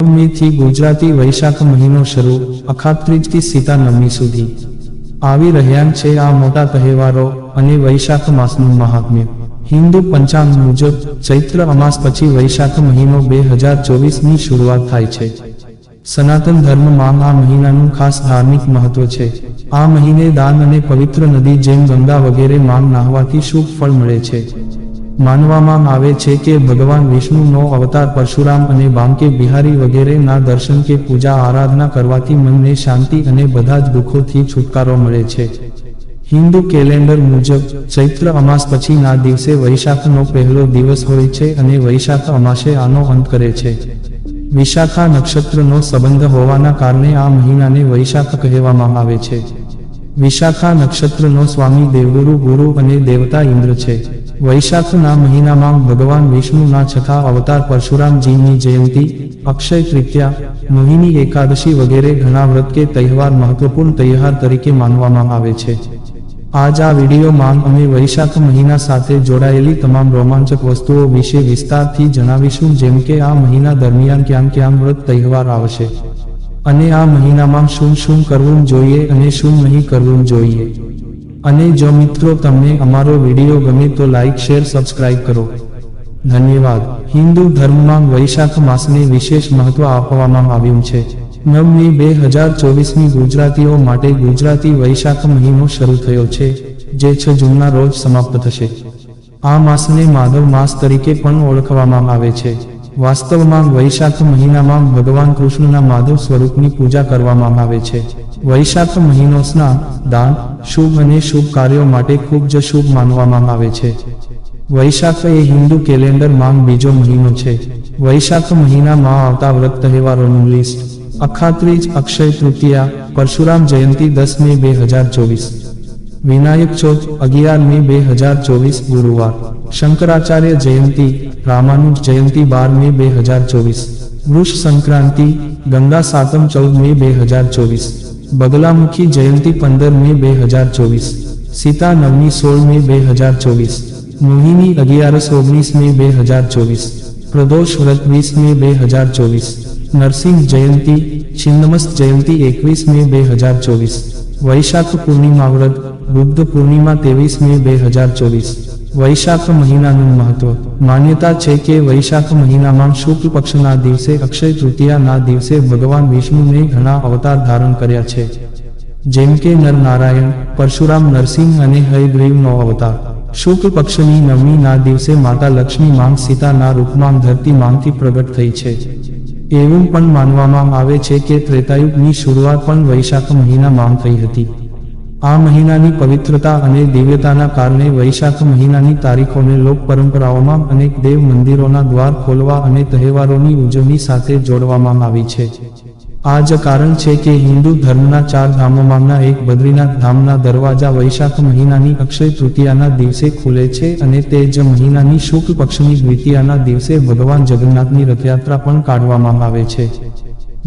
નવમીથી ગુજરાતી વૈશાખ મહિનો શરૂ, અખાત્રીજથી સીતા નવમી સુધી. આવી રહ્યા છે આ મોટા તહેવારો અને વૈશાખ માસનું મહાત્મ્ય. હિન્દુ પંચાંગ મુજબ ચૈત્ર અમાસ પછી વૈશાખ મહિનો બે હજાર ચોવીસની શરૂઆત થાય છે. સનાતન ધર્મમાં આ મહિનાનું ખાસ ધાર્મિક મહત્વ છે. આ મહિને દાન અને પવિત્ર નદી જેમ ગંગા વગેરે માં નાહવાથી શુભ ફળ મળે છે. માનવામાં આવે છે કે ભગવાન વિષ્ણુનો અવતાર પરશુરામ અને બાંકે બિહારી વગેરેના દર્શન કે પૂજા આરાધના કરવાથી મનને શાંતિ અને બધા જ દુઃખોથી છુટકારો મળે છે. હિન્દુ કેલેન્ડર મુજબ ચૈત્ર અમાસ પછીના દિવસે વૈશાખનો પહેલો દિવસ હોય છે અને વૈશાખ અમાસે આનો અંત કરે છે. વિશાખા નક્ષત્રનો સંબંધ હોવાના કારણે આ મહિનાને વૈશાખ કહેવામાં આવે છે. વિશાખા નક્ષત્રનો સ્વામી દેવગુરુ ગુરુ અને દેવતા ઇન્દ્ર છે. વૈશાખના મહિનામાં ભગવાન વિષ્ણુના છઠ્ઠા અવતાર પરશુરામજીની જયંતિ, અક્ષય તૃતીયા મોહિની એકાદશી વગેરે ઘણા વ્રત કે તહેવાર મહત્વપૂર્ણ તહેવાર તરીકે માનવામાં આવે છે. આજ આ વિડીયોમાં અમે વૈશાખ મહિના સાથે જોડાયેલી તમામ રોમાંચક વસ્તુઓ વિશે વિસ્તારથી જણાવીશું, જેમ કે આ મહિના દરમિયાન ક્યાં ક્યાં વ્રત તહેવાર આવશે. અને આ મહિનામાં શું શું કરવું જોઈએ અને શું નહીં કરવું જોઈએ. અને જો મિત્રો તમને અમારો વીડિયો ગમે તો લાઇક શેર સબસ્ક્રાઇબ કરો. ધન્યવાદ. હિન્દુ ધર્મમાં વૈશાખ માસને વિશેષ મહત્વ આપવામાં આવ્યું છે. નવ મે બે હજાર ચોવીસની ગુજરાતીઓ માટે ગુજરાતી વૈશાખ મહિનો શરૂ થયો છે, જે છ જૂનના રોજ સમાપ્ત થશે. આ માસને માધવ માસ તરીકે પણ ઓળખવામાં આવે છે. વાસ્તવમાં વૈશાખ મહિનામાં ભગવાન કૃષ્ણના માધવ સ્વરૂપની પૂજા કરવામાં આવે છે. વૈશાખ મહિનો સ્નાન, દાન શુભ અને શુભ કાર્યો માટે ખૂબ જ શુભ માનવામાં આવે છે. વૈશાખ એ હિન્દુ કેલેન્ડરમાં બીજો મહિનો છે. વૈશાખ મહિનામાં આવતા વ્રત તહેવારોનું લિસ્ટ અખાત્રીજ અક્ષય તૃતીયા, પરશુરામ જયંતિ દસ મે બે હજાર ચોવીસ. વિનાયક ચોથ અગિયાર મે બે હજાર ચોવીસ ગુરુવાર. શંકરાચાર્ય જયંતિ, રામાનુજ જયંતિ બાર મે બે હજાર ચોવીસ. વૃષ સંક્રાંતિ, ગંગા સાતમ ચૌદ મે બે હજાર ચોવીસ. બગલામુખી જયંતિ પંદર મે બે હજાર ચોવીસ, સીતા નવમી સોળ મે બે હજાર ચોવીસ, મોહિની અગિયારસ ઓગણીસ મે બે હજાર ચોવીસ, પ્રદોષ વ્રત વીસ મે બે હજાર ચોવીસ, નરસિંહ જયંતિ છિન્નમસ્ત જયંતિ એકવીસ મે બે હજાર ચોવીસ, વૈશાખ પૂર્ણિમા વ્રત, બુદ્ધ પૂર્ણિમા ત્રેવીસ મે બે હજાર ચોવીસ વૈશાખ મહિનાનું મહત્વ. માન્યતા છે કે વૈશાખ મહિનામાં શુક્લ પક્ષના દિવસે અક્ષય તૃતીયાના દિવસે ભગવાન વિષ્ણુને ઘણા અવતાર ધારણ કર્યા છે. જેમ કે નરનારાયણ, પરશુરામ નરસિંહ અને હયગ્રીવનો અવતાર. શુક્લ પક્ષની નવમીના દિવસે માતા લક્ષ્મી માંગ સીતાના રૂપમાં ધરતી માંગથી પ્રગટ થઈ છે. એવું પણ માનવામાં આવે છે કે ત્રેતાયુગની શરૂઆત પણ વૈશાખ મહિનામાં થઈ હતી. આ મહિનાની પવિત્રતા અને દિવ્યતાના કારણે વૈશાખ મહિનાની તારીખોને લોક પરંપરાઓમાં અનેક દેવ મંદિરોના દ્વાર ખોલવા અને તહેવારોની ઉજવણી સાથે જોડવામાં આવી છે. આ જ કારણ છે કે હિન્દુ ધર્મના ચાર ધામોમાંના એક બદ્રીનાથ ધામના દરવાજા વૈશાખ મહિનાની અક્ષય તૃતીયાના દિવસે ખુલે છે અને તે જ મહિનાની શુક્લ પક્ષની દ્વિતીયાના દિવસે ભગવાન જગન્નાથની રથયાત્રા પણ કાઢવામાં આવે છે.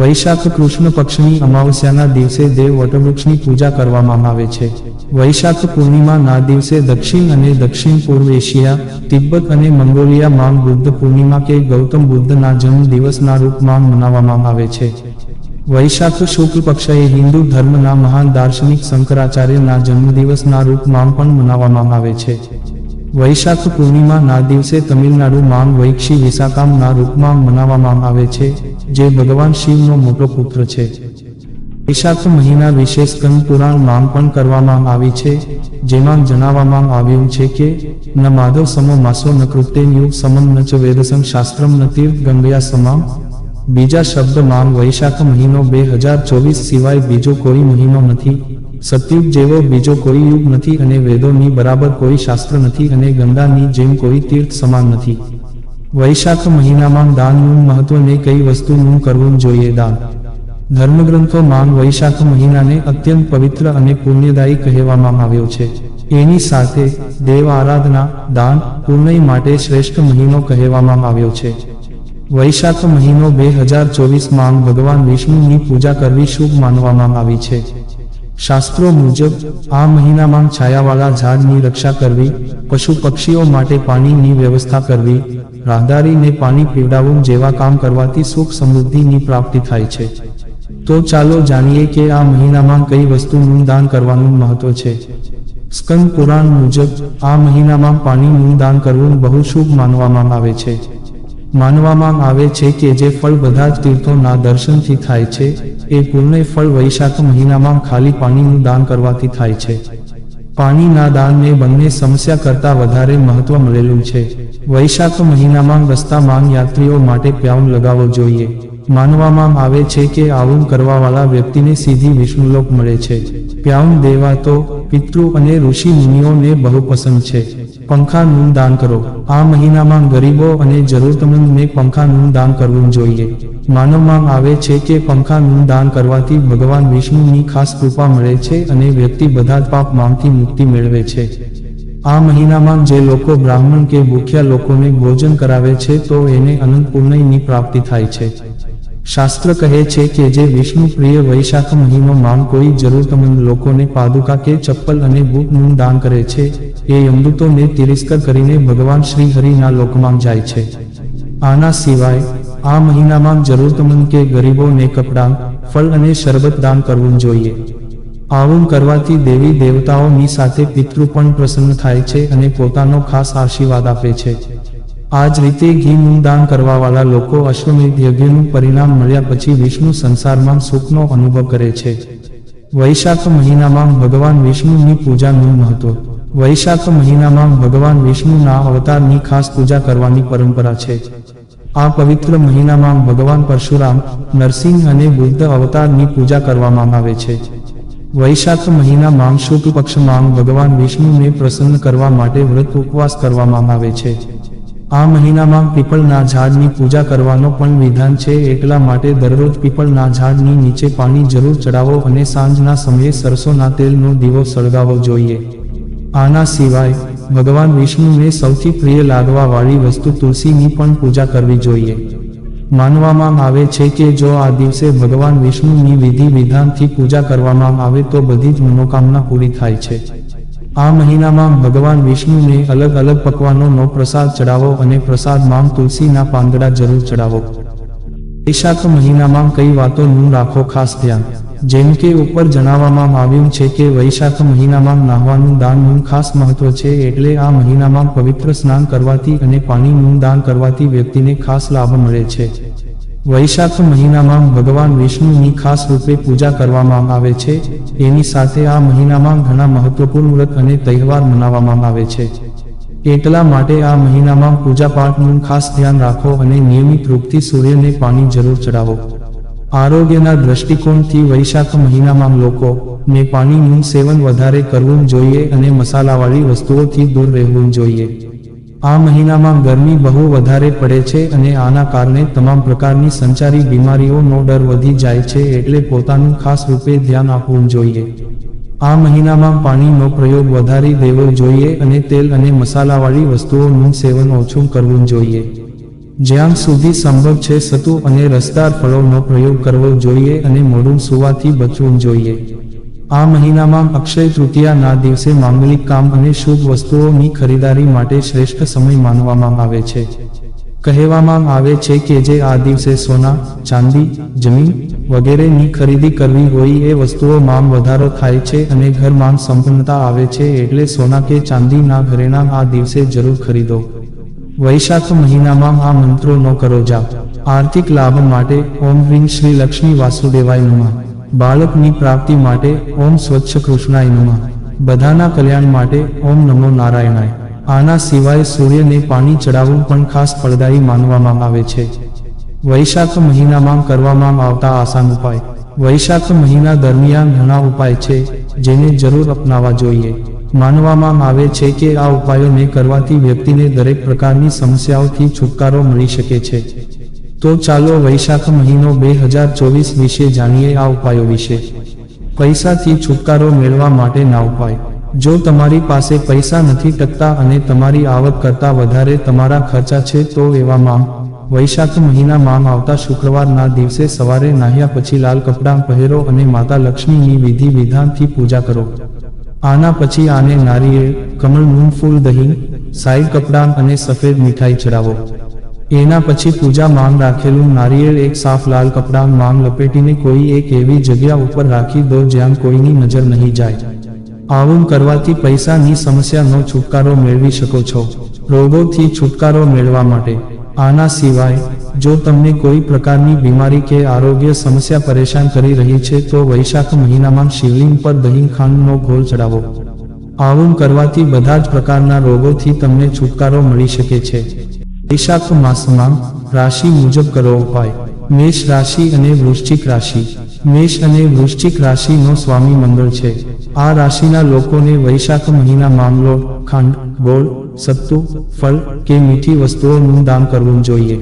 વૈશાખ કૃષ્ણ પક્ષની અમાવસ્યાના દિવસે દેવ વટવૃક્ષની પૂજા કરવામાં આવે છે. વૈશાખ પૂર્ણિમાના દિવસે દક્ષિણ અને દક્ષિણ પૂર્વ એશિયા, તિબ્બત અને મંગોલિયામાં બુદ્ધ પૂર્ણિમા કે ગૌતમ બુદ્ધના જન્મ દિવસના રૂપમાં મનાવવામાં આવે છે. વૈશાખ શુક્લ પક્ષ એ હિન્દુ ધર્મના મહાન દાર્શનિક શંકરાચાર્યના જન્મદિવસના રૂપમાં પણ મનાવવામાં આવે છે. વૈશાખ પૂર્ણિમાના દિવસે તમિલનાડુમાં વૈક્ષી વિશાખામના રૂપમાં મનાવવામાં આવે છે, જે ભગવાન શિવનો મોટો પુત્ર છે. વૈશાખ મહિના વિશે સ્કંદ પુરાણમાં પણ કરવામાં આવી છે, જેમાં જણાવવામાં આવ્યું છે કે, ન માધવ સમો માસો ન કૃત્ય યુગ સમમ ન ચ વેદસંગ શાસ્ત્રમ ન તીર્થ ગંગયા સમામ. બીજા શબ્દમાં વૈશાખ મહિનો બે હજાર ચોવીસ સિવાય બીજો કોઈ મહિનો નથી. સતયુગ જેવો બીજો કોઈ યુગ નથી અને વેદોની બરાબર કોઈ શાસ્ત્ર નથી અને ગંગાની જેમ કોઈ તીર્થ સમાન નથી. વૈશાખ મહિનામાં દાનનું મહત્વને કઈ વસ્તુનું કરવું જોઈએ દાન? ધર્મગ્રંથોમાં વૈશાખ મહિનાને અત્યંત પવિત્ર અને પુણ્યદાયી કહેવામાં આવ્યો છે. એની સાથે દેવ આરાધના, દાન, પુણ્ય માટે શ્રેષ્ઠ મહિનો કહેવામાં આવ્યો છે. વૈશાખ મહિનો બે હજાર ચોવીસમાં ભગવાન વિષ્ણુની પૂજા કરવી શુભ માનવામાં આવી છે. શાસ્ત્રો મુજબ, આ મહિનામાં છાયાવાળા ઝાડની રક્ષા કરવી, પશુ પક્ષીઓ માટે પાણીની વ્યવસ્થા કરવી, રાહદારીને પાણી પીવડાવવું જેવા કામ કરવાથી સુખ સમૃદ્ધિની પ્રાપ્તિ થાય છે. તો ચાલો જાણીએ કે આ મહિનામાં કઈ વસ્તુનું દાન કરવાનું મહત્વ છે. સ્કંદ પુરાણ મુજબ, આ મહિનામાં પાણીનું દાન કરવું બહુ શુભ માનવામાં આવે છે. માનવામાં આવે છે કે જે ફળ બધા જ તીર્થોના દર્શનથી થાય છે એ પૂર્ણ ફળ વૈશાખ મહિનામાં ખાલી પાણીનું દાન કરવાથી થાય છે. પાણીના દાનને બંને સમસ્યા કરતાં વધારે મહત્વ મળેલું છે. વૈશાખ મહિનામાં રસ્તામાં યાત્રીઓ માટે પ્યાઉન લગાવવો જોઈએ. માનવામાં આવે છે કે આવું કરવાવાળા વ્યક્તિને સીધી વિષ્ણુલોક મળે છે. પ્યાઉન દેવા તો પિતૃ અને ઋષિ મુનિઓને બહુ પસંદ છે. પંખાનું દાન કરો. આ મહિનામાં ગરીબો અને જરૂરતમંદને પંખાનું દાન કરવું જોઈએ. માનવામાં આવે છે કે પંખાનું દાન કરવાથી ભગવાન વિષ્ણુની ખાસ કૃપા મળે છે અને વ્યક્તિ બધા જ પાપમાંથી મુક્તિ મેળવે છે. આ મહિનામાં જે લોકો બ્રાહ્મણ કે ભૂખ્યા લોકોને ભોજન કરાવે છે તો એને અનંત પુણ્યની પ્રાપ્તિ થાય છે. શાસ્ત્ર કહે છે કે જે વિષ્ણુ પ્રિય વૈશાખ મહિનો માં કોઈ જરૂરતમંદ લોકોને પાદુકા કે ચપ્પલ અને બૂટનું દાન કરે છે, એ અમૃતોને તિરસ્કાર કરીને ભગવાન શ્રી હરિના લોકમાં જાય છે. આના સિવાય આ મહિનામાં જરૂરતમંદ કે ગરીબોને કપડાં, ફળ અને શરબત દાન કરવું જોઈએ. આવું કરવાથી દેવી દેવતાઓની સાથે પિતૃ પણ પ્રસન્ન થાય છે અને પોતાનો ખાસ આશીર્વાદ આપે છે. આ જ રીતે ઘીનું દાન કરવાવાળા લોકો અશ્વમેધ યજ્ઞનું પરિણામ મળ્યા પછી વિષ્ણુ સંસારમાં સુખનો અનુભવ કરે છે. વૈશાખ મહિનામાં ભગવાન વિષ્ણુની પૂજાનું મહત્વ. વૈશાખ મહિનામાં ભગવાન વિષ્ણુના અવતારની ખાસ પૂજા કરવાની પરંપરા છે. આ પવિત્ર મહિનામાં ભગવાન પરશુરામ નરસિંહ અને બુદ્ધ અવતારની પૂજા કરવામાં આવે છે. વૈશાખ મહિનામાં શુક્લ પક્ષમાં ભગવાન વિષ્ણુને પ્રસન્ન કરવા માટે વ્રત ઉપવાસ કરવામાં આવે છે. આ મહિનામાં પીપળના ઝાડની પૂજા કરવાનો પણ વિધાન છે. એટલા માટે દરરોજ પીપળના ઝાડની નીચે પાણી જરૂર ચડાવો અને સાંજના સમયે સરસોના તેલનો દીવો સળગાવવો જોઈએ. આના સિવાય, ભગવાન વિષ્ણુને સૌથી પ્રિય લાગવાવાળી વસ્તુ તુલસીની પણ પૂજા કરવી જોઈએ. માનવામાં આવે છે કે જો આ દિવસે ભગવાન વિષ્ણુની વિધિ વિધાનથી પૂજા કરવામાં આવે તો બધી જ મનોકામના પૂરી થાય છે. આ મહિનામાં ભગવાન વિષ્ણુને અલગ અલગ પકવાનોનો પ્રસાદ ચડાવો અને પ્રસાદમાં તુલસીના પાંદડા જરૂર ચડાવો. વૈશાખ મહિનામાં કઈ વાતોનું રાખો ખાસ ધ્યાન. જેમ કે ઉપર જણાવવામાં આવ્યું છે કે વૈશાખ મહિનામાં નાહવાનું દાનનું ખાસ મહત્વ છે એટલે આ મહિનામાં પવિત્ર સ્નાન કરવાથી અને પાણીનું દાન કરવાથી વ્યક્તિને ખાસ લાભ મળે છે. વૈશાખ મહિનામાં ભગવાન વિષ્ણુની ખાસ રૂપે પૂજા કરવામાં આવે છે. એની સાથે આ મહિનામાં ઘણા મહત્વપૂર્ણ વ્રત અને તહેવાર મનાવવામાં આવે છે. એટલા માટે આ મહિનામાં પૂજાપાઠનું ખાસ ધ્યાન રાખો અને નિયમિત રૂપથી સૂર્યને પાણી જરૂર ચડાવો આરોગ્યના દ્રષ્ટિકોણથી વૈશાખ મહિનામાં લોકો ને પાણીનું સેવન વધારે કરવું જોઈએ અને મસાલાવાળી વસ્તુઓથી દૂર રહેવું જોઈએ. આ મહિનામાં ગરમી બહુ વધારે પડે છે અને આના કારણે તમામ પ્રકારની સંચારી બીમારીઓનો ડર વધી જાય છે એટલે પોતાનું ખાસ રૂપે ધ્યાન આપવું જોઈએ. આ મહિનામાં પાણીનો પ્રયોગ વધારી દેવો જોઈએ અને તેલ અને મસાલાવાળી વસ્તુઓનું સેવન ઓછું કરવું જોઈએ. જ્યાં સુધી સંભવ છે સતુ અને રસદાર ફળોનો પ્રયોગ કરવો જોઈએ અને મોડું સુવાથી બચવું જોઈએ. આ મહિનામાં અક્ષય તૃતીયાના દિવસે માંગલિક કામ અને શુભ વસ્તુઓની ખરીદારી માટે શ્રેષ્ઠ સમય માનવામાં આવે છે. કહેવામાં આવે છે કે જે આ દિવસે સોના, ચાંદી, જમીન વગેરેની ખરીદી કરવી હોય એ વસ્તુઓમાં વધારો થાય છે અને ઘરમાં સંપન્નતા આવે છે એટલે સોના કે ચાંદીના ઘરેણાં આ દિવસે જરૂર ખરીદો. વૈશાખ મહિનામાં આ મંત્રોનો કરો જાપ. આર્થિક લાભ માટે ઓમ હ્રીમ શ્રી લક્ષ્મી વાસુદેવાય નમઃ. બાળકની પ્રાપ્તિ માટે ઓમ સ્વચ્છ કૃષ્ણાય નમઃ. બધાના કલ્યાણ માટે ઓમ નમો નારાયણાય. આના સિવાય સૂર્યને પાણી ચડાવવું પણ ખાસ ફળદાયી માનવામાં આવે છે. વૈશાખ મહિનામાં કરવામાં આવતા આસાન ઉપાય. વૈશાખ મહિના દરમિયાન ઘણા ઉપાય છે, જેને જરૂર અપનાવવા જોઈએ. માનવામાં આવે છે કે આ ઉપાયોને કરવાથી વ્યક્તિને દરેક પ્રકારની સમસ્યાઓથી છુટકારો મળી શકે છે. તો ચાલો વૈશાખ મહિનો બે હજાર ચોવીસ વિશે જાણીએ આ ઉપાયો વિશે. પૈસાથી છુટકારો મેળવવા માટેના ઉપાય. જો તમારી પાસે પૈસા નથી ટકતા અને તમારી આવક કરતાં વધારે તમારા ખર્ચા છે તો એવા માં વૈશાખ મહિના માં આવતા શુક્રવારના દિવસે સવારે નાહ્યા પછી લાલ કપડાં પહેરો અને માતા લક્ષ્મીની વિધિ વિધાનથી પૂજા કરો. આના પછી આને નારિયેળ કમળનું ફૂલ દહીં સાઈ કપડાં અને સફેદ મીઠાઈ ચડાવો. એના પછી પૂજા માંગ રાખેલું નારિયેળ એક સાફ લાલ કપડાં, માંગ લપેટીને કોઈ એક એવી જગ્યા ઉપર રાખી દો જ્યાં કોઈની નજર નહીં જાય. આવું કરવાથી પૈસાની સમસ્યાનો છુટકારો મેળવી શકો છો. રોગોથી છુટકારો મેળવવા માટે. આના સિવાય જો તમને કોઈ પ્રકારની બીમારી કે આરોગ્ય સમસ્યા પરેશાન કરી રહી છે, તો વૈશાખ મહિનામાં શિવલિંગ પર દહીં ખાંડનો ઘોલ ચડાવો. આવું કરવાથી બધા જ પ્રકારના રોગોથી તમને છુટકારો મળી શકે છે. વૈશાખ માસમાં રાશિ મુજબ કરો ઉપાય. મેષ રાશિ અને વૃશ્ચિક રાશિ. મેષ અને વૃશ્ચિક રાશિનો સ્વામી મંગળ છે. આ રાશિના લોકોને વૈશાખ મહિના મામલો, ખાંડ, ગોળ, સત્તુ, ફળ કે મીઠી વસ્તુઓનું દાન કરવું જોઈએ.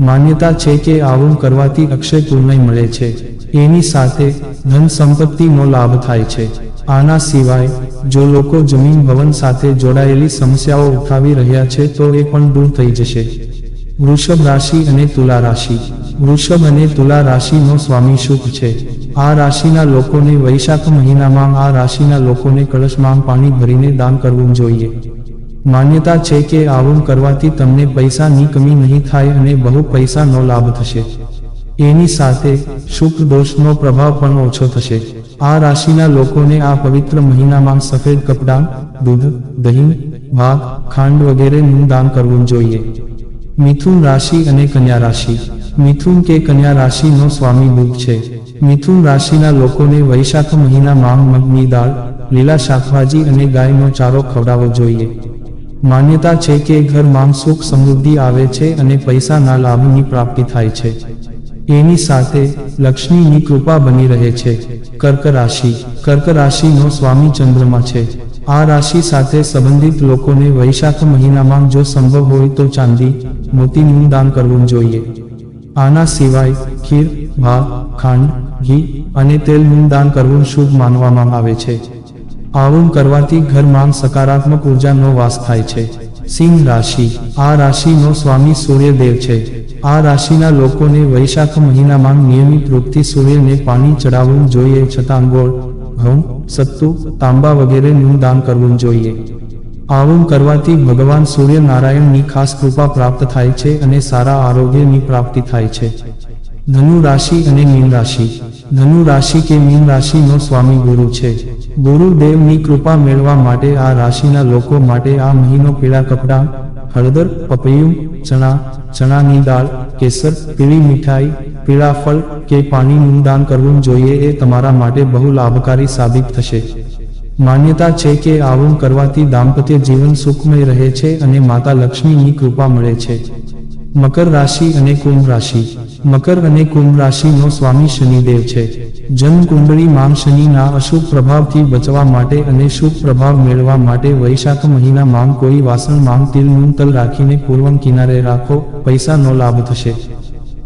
માન્યતા છે કે આવું કરવાથી અક્ષય પૂર્ણય મળે છે. એની સાથે ધન સંપત્તિનો લાભ થાય છે. આના સિવાય, જો લોકો જમીન ભવન સાથે જોડાયેલી સમસ્યાઓ ઉઠાવી રહ્યા છે તો એ પણ દૂર થઈ જશે. વૃષભ રાશિ અને તુલા રાશિ. વૃષભ અને તુલા રાશિનો સ્વામી શુભ છે. આ રાશિના લોકોને વૈશાખ મહિનામાં આ રાશિના લોકોને કળશમાં પાણી ભરીને દાન કરવું જોઈએ. માન્યતા છે કે આવું કરવાથી તમને પૈસાની કમી નહીં થાય અને બહુ પૈસાનો લાભ થશે. એની સાથે શુક્ર દોષનો પ્રભાવ પણ ઓછો થશે. આ રાશિના લોકોને આ પવિત્ર મહિનામાં સફેદ કપડાં, દૂધ, દહીં, ભાત, ખાંડ વગેરેનું દાન કરવું જોઈએ. મિથુન રાશિ અને કન્યા રાશિ. મિથુન કે કન્યા રાશિનો સ્વામી બુધ છે. મિથુન રાશિના લોકોને વૈશાખ મહિનામાં મગની દાળ, લીલા શાકભાજી અને ગાયનો ચારો ખવડાવવો જોઈએ. માન્યતા છે કે ઘરમાં સુખ સમૃદ્ધિ આવે છે અને પૈસાના લાભની પ્રાપ્તિ થાય છે. એની સાથે લક્ષ્મીની કૃપા બની રહે છે. કર્ક રાશિ. કર્ક રાશિનો સ્વામી ચંદ્રમા છે. આ રાશિ સાથે સંબંધિત લોકોને વૈશાખ મહિનામાં જો સંભવ હોય તો ચાંદી, મોતીનું દાન કરવું જોઈએ. આના સિવાય ખીર, ભાત, ખાંડ, ઘી અને તેલનું દાન કરવું શુભ માનવામાં આવે છે. આવું કરવાથી ઘરમાં સકારાત્મક ઉર્જાનો વાસ થાય છે. સિંહ રાશિ. આ રાશિનો સ્વામી સૂર્યદેવ છે. આ રાશિના લોકોને વૈશાખ મહિનામાં નિયમિત રૂપથી સૂર્યને પાણી ચડાવવું જોઈએ છતાં ગોળ, ઘઉં, સત્તુ, તાંબા વગેરેનું દાન કરવું જોઈએ. આવું કરવાથી ભગવાન સૂર્યનારાયણની ખાસ કૃપા પ્રાપ્ત થાય છે અને સારા આરોગ્યની પ્રાપ્તિ થાય છે. ધનુ રાશિ અને મીન રાશિ. ધનુ રાશિ કે મીન રાશિનો સ્વામી ગુરુ છે. ગુરુદેવની કૃપા મેળવા માટે આ રાશિના લોકો માટે આ મહિનો પીળા કપડાં, હળદર, પપૈયું, ચણા, ચણાની દાળ, કેસર, પીળી મીઠાઈ, પીળા ફળ કે પાણીનું દાન કરવું જોઈએ એ તમારા માટે બહુ લાભકારી સાબિત થશે. માન્યતા છે કે આવું કરવાથી દાંપત્ય જીવન સુખમય રહે છે અને માતા લક્ષ્મીની કૃપા મળે છે. મકર રાશિ અને કુંભ રાશિ. મકર અને કુંભ રાશિનો સ્વામી શનિદેવ છે. જન્મ કુંડળી માંગ શનિના અશુભ પ્રભાવથી બચવા માટે અને શુભ પ્રભાવ મેળવવા માટે વૈશાખ મહિના માંગ કોઈ વાસણ માંગ તિલનું તલ રાખીને પૂર્વમ કિનારે રાખો, પૈસાનો લાભ થશે.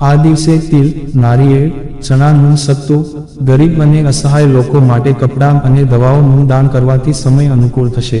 આ દિવસે તિલ, નારિયેળ ચણાનું સત્તુ, ગરીબ અને અસહાય લોકો માટે કપડાં અને દવાઓનું દાન કરવાથી સમય અનુકૂળ થશે.